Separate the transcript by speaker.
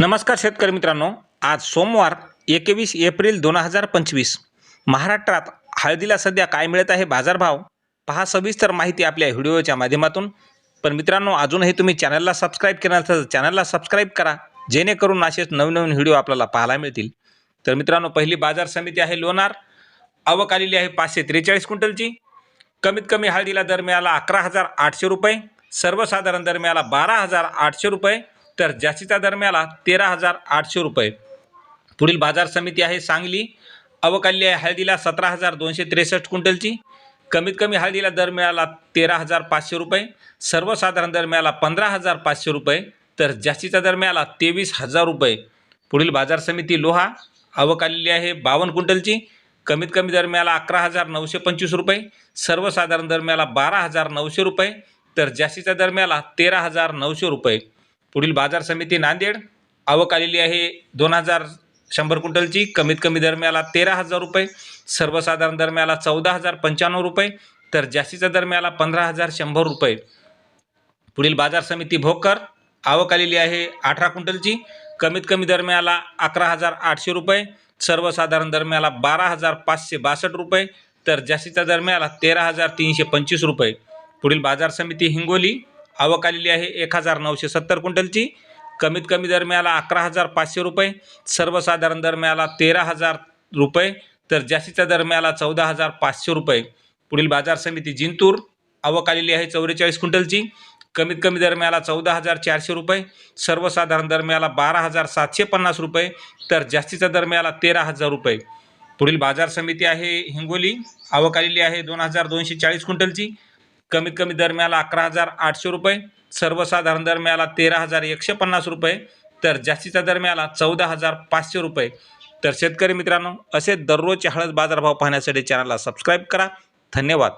Speaker 1: नमस्कार शेतकरी मित्रांनो. आज सोमवार एकवीस एप्रिल दोन हजार पंचवीस. महाराष्ट्रात हळदीला सध्या काय मिळत आहे बाजारभाव? पहा सविस्तर माहिती आपल्या व्हिडिओच्या माध्यमातून. पण मित्रांनो अजूनही तुम्ही चॅनलला सबस्क्राईब केलं तर चॅनलला सबस्क्राईब करा. जेणेकरून असेच नवीन नवीन व्हिडिओ आपल्याला पाहायला मिळतील. तर मित्रांनो पहिली बाजार समिती आहे लोणार. आवक आलेली आहे पाचशे त्रेचाळीस क्विंटलची. कमीत कमी हळदीला दर मिळाला अकरा हजार आठशे रुपये. सर्वसाधारण दर मिळाला बारा हजार आठशे रुपये. तर जास्तीचा दर मिळाला तेरा हजार आठशे रुपये. पुढील बाजार समिती आहे सांगली. अवकाली आहे हळदीला सतरा हजार दोनशे त्रेसष्ट क्विंटलची. कमीत कमी हळदीला दर मिळाला तेरा हजार पाचशे रुपये. सर्वसाधारण दर मिळाला पंधरा हजार पाचशे रुपये. तर जास्तीचा दर मिळाला तेवीस हजार रुपये. पुढील बाजार समिती लोहा. आवक आलेली आहे बावन्न क्विंटलची. कमीत कमी दर मिळाला अकरा हजार नऊशे पंचवीस रुपये. सर्वसाधारण दर मिळाला बारा हजार नऊशे रुपये. तर जास्तीचा दर मिळाला तेरा हजार नऊशे रुपये. पुढील बाजार समिती नांदेड. आवक आलेली आहे दोन हजार शंभर क्विंटलची. कमीत कमी दरम्याला तेरा हजार रुपये. सर्वसाधारण दरम्याला चौदा हजार पंच्याण्णव रुपये. तर जास्तीच्या दरम्याला पंधरा हजार शंभर रुपये. पुढील बाजार समिती भोकर. आवक आलेली आहे अठरा क्विंटलची. कमीत कमी दरम्याला अकरा हजार आठशे रुपये. सर्वसाधारण दरम्याला बारा हजार पाचशे बासष्ट रुपये. तर जास्तीच्या दरम्याला तेरा हजार तीनशे पंचवीस रुपये. पुढील बाजार समिती हिंगोली. आवक आलेली आहे. एक हजार नऊशे सत्तर क्विंटलची. कमीत कमी दर मिळाला अकरा हजार पाचशे रुपये. सर्वसाधारण दर मिळाला तेरा हजार रुपये. तर जास्तीचा दर मिळाला चौदा हजार पाचशे रुपये. पुढील बाजार समिती जिंतूर. आवक आलेली आहे चौवेचाळीस क्विंटलची. कमीत कमी दर मिळाला चौदा हजार चारशे रुपये. सर्वसाधारण दर मिळाला बारा हजार सातशे पन्नास रुपये. तर जास्तीचा दर मिळाला तेरा हजार रुपये. पुढील बाजार समिती आहे हिंगोली. आवक आलेली आहे दोन हजार दोनशे चाळीस क्विंटलची. कमीत कमी दर मिळाला अकरा हजार आठशे रुपये सर्वसाधारण दर मिळाला तेरा हजार एकशे पन्नास रुपये तर जास्तीचा दर मिळाला चौदा हजार पाचशे रुपये. तर शेतकरी मित्रांनो असे दररोजचे हळद बाजारभाव पाहण्यासाठी चॅनलला सबस्क्राईब करा. धन्यवाद.